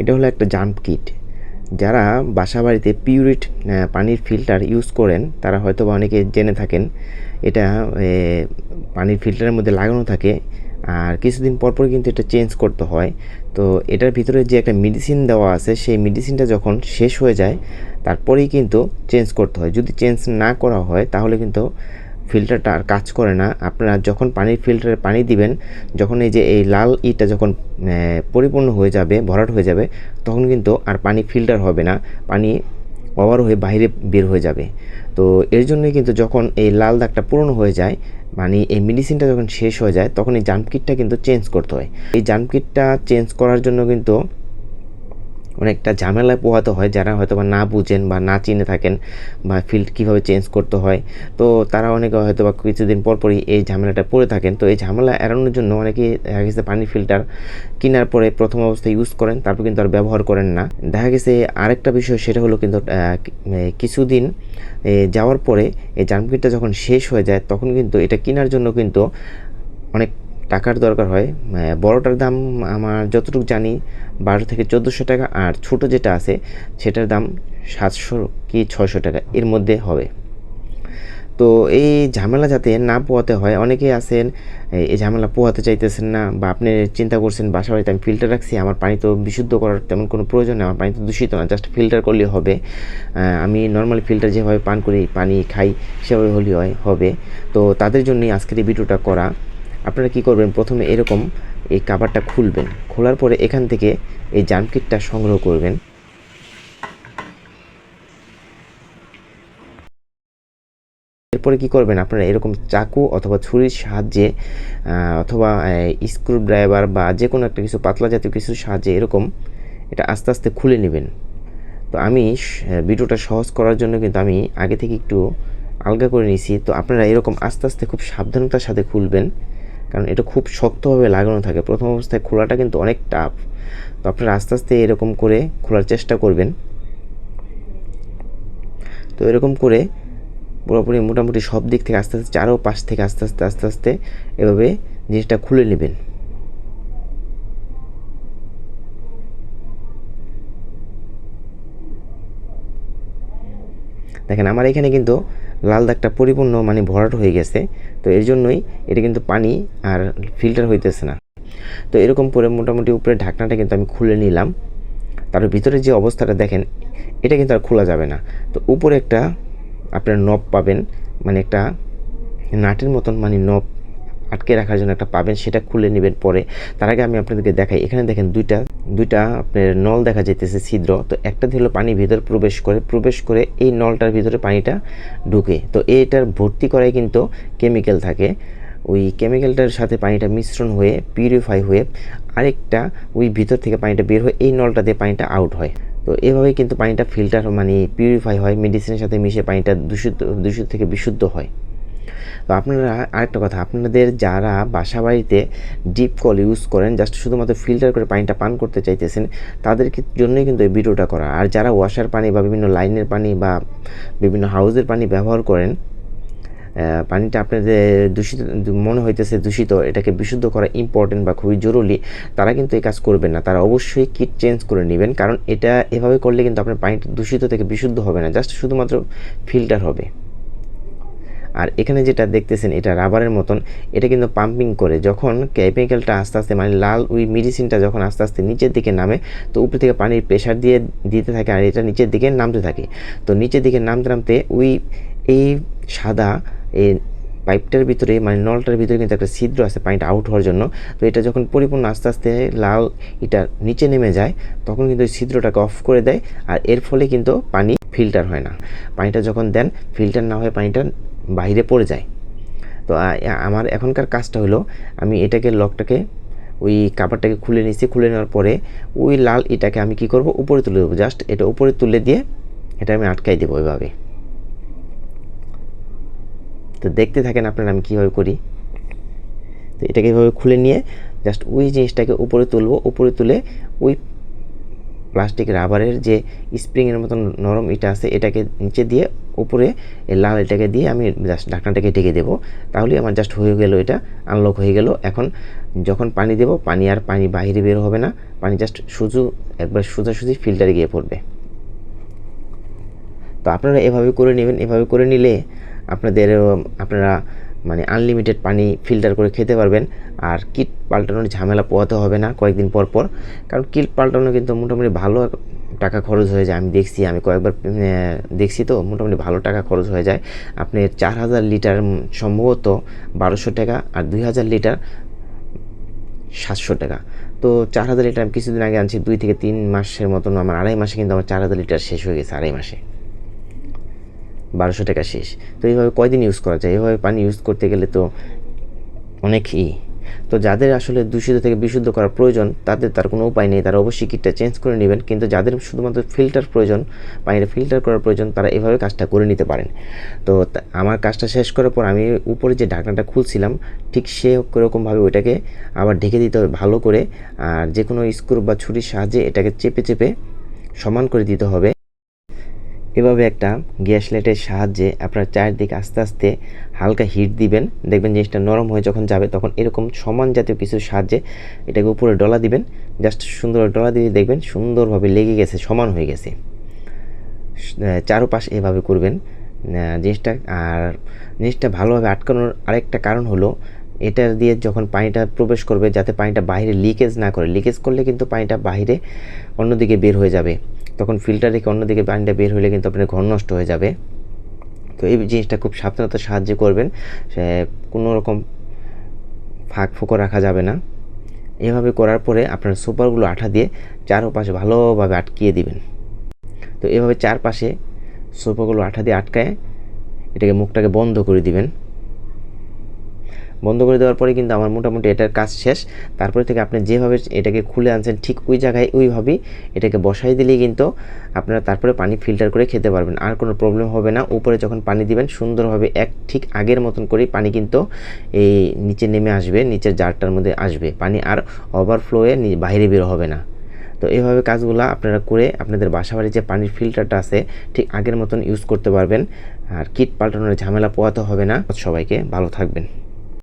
এটা হলো একটা জাম্প কিট যারা বাসা বাড়িতে পিউরিট পানির ফিল্টার ইউজ করেন, তারা হয়তো বা অনেকে জেনে থাকেন, এটা পানির ফিল্টারের মধ্যে লাগানো থাকে, আর কিছুদিন পর পর কিন্তু এটা চেঞ্জ করতে হয়। তো এটার ভিতরে যে একটা মেডিসিন দেওয়া আছে, সেই মেডিসিনটা যখন শেষ হয়ে যায়, তারপরেই কিন্তু চেঞ্জ করতে হয়। যদি চেঞ্জ না করা হয়, তাহলে কিন্তু ফিল্টারটা আর কাজ করে না, আপনারা যখন পানির ফিল্টারে পানি দিবেন, যখন এই যে এই লাল ইটা যখন পরিপূর্ণ হয়ে যাবে, ভরাট হয়ে যাবে, তখন কিন্তু আর পানি ফিল্টার হবে না, পানি ওভার হয়ে বাইরে বের হয়ে যাবে। তো এর জন্যই কিন্তু যখন এই লাল দাগটা পূরণ হয়ে যায় মানে এই মেডিসিনটা যখন শেষ হয়ে যায়, তখন এই জাম্প কিটটা কিন্তু চেঞ্জ করতে হয়। এই জাম্প কিটটা চেঞ্জ করার জন্য কিন্তু অনেকটা ঝামেলায় পোহাতে হয় যারা হয়তো বা না বুঝেন বা না চিনে থাকেন বা ফিল্ড কীভাবে চেঞ্জ করতে হয়। তো তারা অনেকে হয়তো বা কিছুদিন পর পরই এই ঝামেলাটা পড়ে থাকেন। তো এই ঝামেলা এড়ানোর জন্য অনেকে দেখা গেছে পানির ফিল্টার কেনার পরে প্রথম অবস্থায় ইউজ করেন, তারপর কিন্তু আর ব্যবহার করেন না। দেখা গেছে আরেকটা বিষয়, সেটা হলো কিন্তু কিছুদিন যাওয়ার পরে এই জামকিটটা যখন শেষ হয়ে যায়, তখন কিন্তু এটা কেনার জন্য কিন্তু অনেক টাকার দরকার হয়। বড়টার দাম আমার যতটুকু জানি, বারো থেকে চোদ্দোশো টাকা, আর ছোট যেটা আছে, সেটার দাম সাতশো কি ছয়শো টাকা এর মধ্যে হবে। তো এই ঝামেলা যাতে না পোয়াতে হয়, অনেকেই আছেন এই- ঝামেলা পোহাতে চাইতেছেন না, বা আপনি চিন্তা করছেন বাসা বাড়িতে আমি ফিল্টার রাখছি, আমার পানি তো বিশুদ্ধ করার তেমন কোনো প্রয়োজন নেই, আমার পানি তো দূষিত না জাস্ট ফিল্টার করলেই হবে। আমি নর্মালি ফিল্টার যেভাবে পান করি, পানি খাই, সেভাবে হলেই হয়, হবে। তো তাদের জন্যই আজকের এই ভিডিওটা করা। আপনারা কি করবেন? প্রথমে এরকম এই কাভারটা খুলবেন। খোলার পরে এখান থেকে এই জামকিটটা সংগ্রহ করবেন। এরপরে কি করবেন? আপনারা এরকম চাকু অথবা ছুরির সাহায্যে অথবা স্ক্রু ড্রাইভার বা যে কোনো একটা কিছু পাতলা জাতীয় কিছুর সাহায্যে এরকম এটা আস্তে আস্তে খুলে নেবেন। তো আমি ভিডিওটা সহজ করার জন্য কিন্তু আমি আগে থেকে একটু আলগা করে নিয়েছি। তো আপনারা এরকম আস্তে আস্তে খুব সাবধানতার সাথে খুলবেন। কারণ এটা খুব শক্তভাবে লাগানো থাকে। প্রথম অবস্থায় খোলাটা কিন্তু অনেক টাফ তো আপনারা আস্তে আস্তে এরকম করে খোলার চেষ্টা করবেন। তো এরকম করে পুরোপুরি মোটামুটি সব দিক থেকে আস্তে আস্তে চারো পাশ থেকে আস্তে আস্তে আস্তে আস্তে এভাবে জিনিসটা খুলে নেবেন। দেখেন, আমার এখানে কিন্তু লাল দাগটা পরিপূর্ণ মানে ভরাট হয়ে গেছে, তো এর জন্যই এটা কিন্তু পানি আর ফিল্টার হইতেছে না। তো এরকম করে মোটামুটি উপরে ঢাকনাটা কিন্তু আমি খুলে নিলাম। তার ভিতরে যে অবস্থাটা দেখেন, এটা কিন্তু আর খোলা যাবে না। তো উপরে একটা আপনার নব পাবেন মানে একটা নাটের মতন মানে নব আটকে রাখার জন্য একটা পাবেন, সেটা খুলে নেবেন পরে। তার আগে আমি আপনাদেরকে দেখাই। এখানে দেখেন দুইটা দুইটা আপনার নল দেখা যাইতেছে ছিদ্র, তো একটা হলো পানি ভিতর প্রবেশ করে প্রবেশ করে এই নলটার ভিতরে পানিটা ঢুকে। তো এটার ভর্তি করায় কিন্তু কেমিক্যাল থাকে। ওই কেমিক্যালটার সাথে পানিটা মিশ্রণ হয়ে পিউরিফাই হয়ে আরেকটা ওই ভিতর থেকে পানিটা বের হয়ে এই নলটা দিয়ে পানিটা আউট হয়। তো এভাবেই কিন্তু পানিটা ফিল্টার মানে পিউরিফাই হয় মেডিসিনের সাথে মিশে পানিটা দূষিত দূষিত থেকে বিশুদ্ধ হয়। তো আপনারা আরেকটা কথা, আপনাদের যারা বাসা বাড়িতে ডিপ কল ইউজ করেন জাস্ট শুধুমাত্র ফিল্টার করে পানিটা পান করতে চাইতেছেন, তাদের জন্যই কিন্তু এই ভিডিওটা করা। আর যারা ওয়াশার পানি বা বিভিন্ন লাইনের পানি বা বিভিন্ন হাউজের পানি ব্যবহার করেন পানিটা আপনাদের দূষিত, মনে হইতেছে দূষিত, এটাকে বিশুদ্ধ করা ইম্পর্টেন্ট বা খুবই জরুরি, তারা কিন্তু এই কাজ করবেন না। তারা অবশ্যই কিট চেঞ্জ করে নেবেন, কারণ এটা এভাবে করলে কিন্তু আপনার পানিটা দূষিত থেকে বিশুদ্ধ হবে না জাস্ট শুধুমাত্র ফিল্টার হবে। আর এখানে যেটা দেখতেছেন, এটা রাবারের মতন, এটা কিন্তু পাম্পিং করে। যখন কেমিক্যালটা আস্তে আস্তে মানে লাল ওই মেডিসিনটা যখন আস্তে আস্তে নিচের দিকে নামে, তো উপর থেকে পানির প্রেশার দিয়ে দিতে থাকে আর এটা নিচের দিকে নামতে থাকে। তো নিচের দিকে নামতে নামতে ওই, এই সাদা এই পাইপটার ভিতরে মানে নলটার ভিতরে কিন্তু একটা ছিদ্র আছে পানিটা আউট হওয়ার জন্য। তো এটা যখন পরিপূর্ণ আস্তে আস্তে লাল এটা নিচে নেমে যায়, তখন কিন্তু ওই ছিদ্রটাকে অফ করে দেয় আর এর ফলে কিন্তু পানি ফিল্টার হয় না। পানিটা যখন দেন, ফিল্টার না হয়ে পানিটা বাইরে পড়ে যায়। তো আমার এখনকার কাজটা হলো আমি এটাকে লকটাকে ওই কাপড়টাকে খুলে নিচ্ছি খুলে নেওয়ার পরে ওই লাল এটাকে আমি কি করব, উপরে তুলে দেবো। জাস্ট এটা উপরে তুলে দিয়ে এটা আমি আটকাই দেবো ওইভাবে। তো দেখতে থাকেন আপনারা আমি কীভাবে করি। তো এটাকে এভাবে খুলে নিয়ে জাস্ট ওই জিনিসটাকে উপরে তুলবো, উপরে তুলে ওই প্লাস্টিক রাবারের যে স্প্রিংয়ের মতন নরম এটা আছে, এটাকে নিচে দিয়ে উপরে এই লাল এটাকে দিয়ে আমি জাস্ট ঢাকনাটাকে ঢেকে দেবো। তাহলেই আমার জাস্ট হয়ে গেল এটা আনলক হয়ে গেল। এখন যখন পানি দেবো, পানি আর পানি বাইরে বের হবে না। পানি জাস্ট সুজু, একবার সোজাসুজি ফিল্টারে গিয়ে পড়বে। তো আপনারা এভাবে করে নেবেন, এভাবে করে নিলে আপনাদের, আপনারা মানে আনলিমিটেড পানি ফিল্টার করে খেতে পারবেন। আর কিট পাল্টানোর ঝামেলা পোয়াতে হবে না কয়েকদিন পর পর। কারণ কিট পাল্টানো কিন্তু মোটামুটি ভালো টাকা খরচ হয়ে যায়। আমি দেখছি, আমি কয়েকবার দেখছি তো, মোটামুটি ভালো টাকা খরচ হয়ে যায়। আপনি চার হাজার লিটার সম্ভবত বারোশো টাকা আর দুই হাজার লিটার সাতশো টাকা। তো চার হাজার লিটার আমি কিছুদিন আগে আনছি, দুই থেকে তিন মাসের মতন আমার আড়াই মাসে কিন্তু আমার চার হাজার লিটার শেষ হয়ে গেছে আড়াই মাসে। বারোশো টাকা শেষ। তো এইভাবে কয়দিন ইউজ করা যায়? এইভাবে পানি ইউজ করতে গেলে তো অনেক ই। তো যাদের আসলে দূষিত থেকে বিশুদ্ধ করার প্রয়োজন, তাদের তার কোনো উপায় নেই। তারা অবশ্যই কিটটা চেঞ্জ করে নেবেন, কিন্তু যাদের শুধুমাত্র ফিল্টার প্রয়োজন পানিটা ফিল্টার করার প্রয়োজন, তারা এভাবে কাজটা করে নিতে পারেন। তো আমার কাজটা শেষ করার পর আমি উপরে যে ঢাকনাটা খুলছিলাম, ঠিক সে রকমভাবে ওইটাকে আবার ঢেকে দিতে হবে ভালো করে, আর যে কোনো স্ক্রু বা ছুরির সাহায্যে এটাকে চেপে চেপে সমান করে দিতে হবে। এভাবে একটা গ্যাস লাইটের সাহায্যে আপনার চারদিকে আস্তে আস্তে হালকা হিট দিবেন। দেখবেন জিনিসটা নরম হয়ে যখন যাবে তখন এরকম সমান জাতীয় কিছুর সাহায্যে এটাকে উপরে ডলা দিবেন। জাস্ট সুন্দর ডলা দিয়ে দেখবেন সুন্দরভাবে লেগে গেছে, সমান হয়ে গেছে। চারোপাশ এভাবে করবেন। জিনিসটা আর জিনিসটা ভালোভাবে আটকানোর আরেকটা কারণ হলো এটা দিয়ে যখন পানিটা প্রবেশ করবে যাতে পানিটা বাইরে লিকেজ না করে। লিকেজ করলে কিন্তু পানিটা বাইরে অন্যদিকে বের হয়ে যাবে। তখন ফিল্টার রেখে অন্যদিকে পানিটা বের হলে কিন্তু আপনার ঘর নষ্ট হয়ে যাবে। তো এই জিনিসটা খুব সাবধানতার সাহায্যে করবেন। কোনো রকম ফাঁক ফোকো রাখা যাবে না। এভাবে করার পরে আপনার সুপারগুলো আঠা দিয়ে চারোপাশে ভালোভাবে আটকিয়ে দিবেন। তো এভাবে চারপাশে সোফাগুলো আঠা দিয়ে আটকায় এটাকে মুখটাকে বন্ধ করে দিবেন। বন্ধ করে দেওয়ার পরে কিন্তু আমার মোটামুটি এটার কাজ শেষ। তারপরে থেকে আপনি যেভাবে এটাকে খুলে আনছেন, ঠিক ওই জায়গায় ওইভাবেই এটাকে বসাই দিলেই কিন্তু আপনারা তারপরে পানি ফিল্টার করে খেতে পারবেন। আর কোনো প্রবলেম হবে না। উপরে যখন পানি দিবেন, সুন্দরভাবে এক ঠিক আগের মতন করেই পানি কিন্তু এই নিচে নেমে আসবে, নিচের জারটার মধ্যে আসবে। পানি আর ওভারফ্লোয়ে বাইরে বের হবে না। তো এইভাবে কাজগুলো আপনারা করে আপনাদের বাসাবাড়ির যে পানির ফিল্টারটা আছে, ঠিক আগের মতন ইউজ করতে পারবেন। আর কিট পাল্টানোর ঝামেলা পোয়াতে হবে না। সবাইকে ভালো থাকবেন।